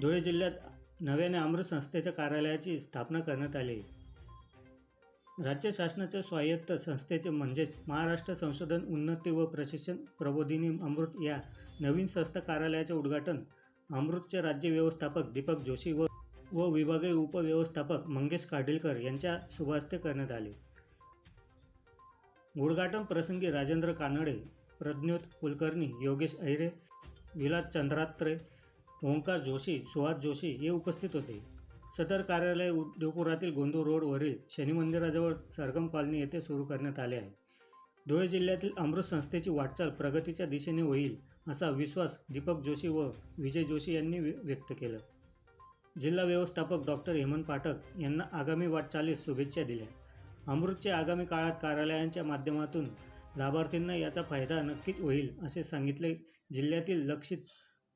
धुळे जिल्ह्यात नव्याने अमृत संस्थेच्या कार्यालयाची स्थापना करण्यात आली. राज्य शासनाच्या स्वायत्त संस्थेचे म्हणजेच महाराष्ट्र संशोधन उन्नती व प्रशिक्षण प्रबोधिनी अमृत या नवीन संस्था कार्यालयाचे उद्घाटन अमृतचे राज्य व्यवस्थापक दीपक जोशी व व विभागीय उपव्यवस्थापक मंगेश काडिलकर यांच्या शुभास्ते करण्यात आले. उद्घाटन प्रसंगी राजेंद्र कानडे प्रज्ञोत कुलकर्णी योगेश ऐरे विलास चंद्रात्रे ओंकार जोशी सुहास जोशी हे उपस्थित होते. सदर कार्यालय उद्योगपुरातील गोंदू रोडवरील शनी मंदिराजवळ सरगम कॉलनी येथे सुरू करण्यात आले आहे. धुळे जिल्ह्यातील अमृत संस्थेची वाटचाल प्रगतीच्या दिशेने होईल असा विश्वास दीपक जोशी व विजय जोशी यांनी व्य- व्यक्त केला. जिल्हा व्यवस्थापक डॉक्टर हेमंत पाठक यांना आगामी वाटचालीस शुभेच्छा दिल्या. अमृतचे आगामी काळात कार्यालयांच्या माध्यमातून लाभार्थींना याचा फायदा नक्कीच होईल असे सांगितले जिल्ह्यातील लक्षित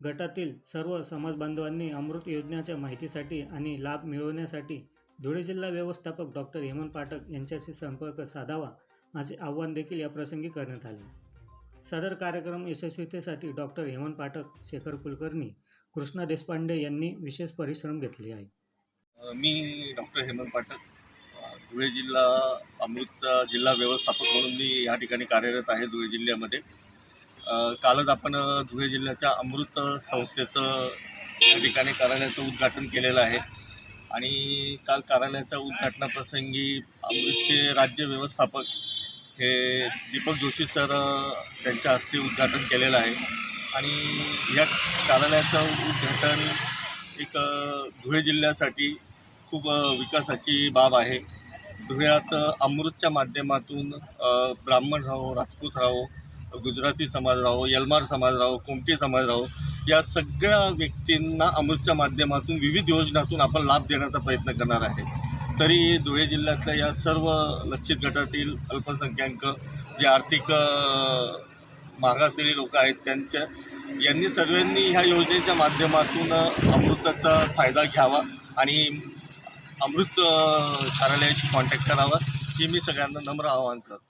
गटातील सर्व समाज बांधवांनी अमृत योजनेच्या माहितीसाठी आणि लाभ मिळवण्यासाठी धुळे जिल्हा व्यवस्थापक डॉक्टर हेमंत पाठक यांच्याशी संपर्क साधावा असे आव्हान देखील या प्रसंगी करण्यात आले. सदर कार्यक्रम यशस्वीतेसाठी डॉक्टर हेमंत पाठक शेखर कुलकर्णी कृष्णा देशपांडे यांनी विशेष परिश्रम घेतले आहे मी डॉक्टर हेमंत पाठक धुळे जिल्हा अमृतचा जिल्हा व्यवस्थापक म्हणून मी या ठिकाणी कार्यरत आहे धुळे जिल्ह्यामध्ये. कालच आपण धुळे जिल्ह्याच्या अमृत संस्थेचं या ठिकाणी कार्यालयाचं उद्घाटन केलेलं आहे. आणि काल कार्यालयाच्या उद्घाटनाप्रसंगी अमृतचे राज्य व्यवस्थापक हे दीपक जोशी सर त्यांच्या हस्ते उद्घाटन केलेलं आहे. आणि या कार्यालयाचं उद्घाटन एक धुळे जिल्ह्यासाठी खूप विकासाची बाब आहे. धुळ्यात अमृतच्या माध्यमातून ब्राह्मण राहो राजपूत राहो गुजराती समाज राहो यलमार समाज राहो कोमटे समाज राहो या सगळ्या व्यक्तींना अमृतच्या माध्यमातून विविध योजनातून आपण लाभ देण्याचा प्रयत्न करणार आहे. तरी धुळे जिल्ह्यातल्या या सर्व लक्षित गटातील अल्पसंख्याक जे आर्थिक मागासलेली लोक आहेत त्यांच्या यांनी सर्वांनी ह्या योजनेच्या माध्यमातून अमृताचा फायदा घ्यावा आणि अमृत कार्यालयाशी कॉन्टॅक्ट करावा हे मी सगळ्यांना नम्र आवाहन करतो.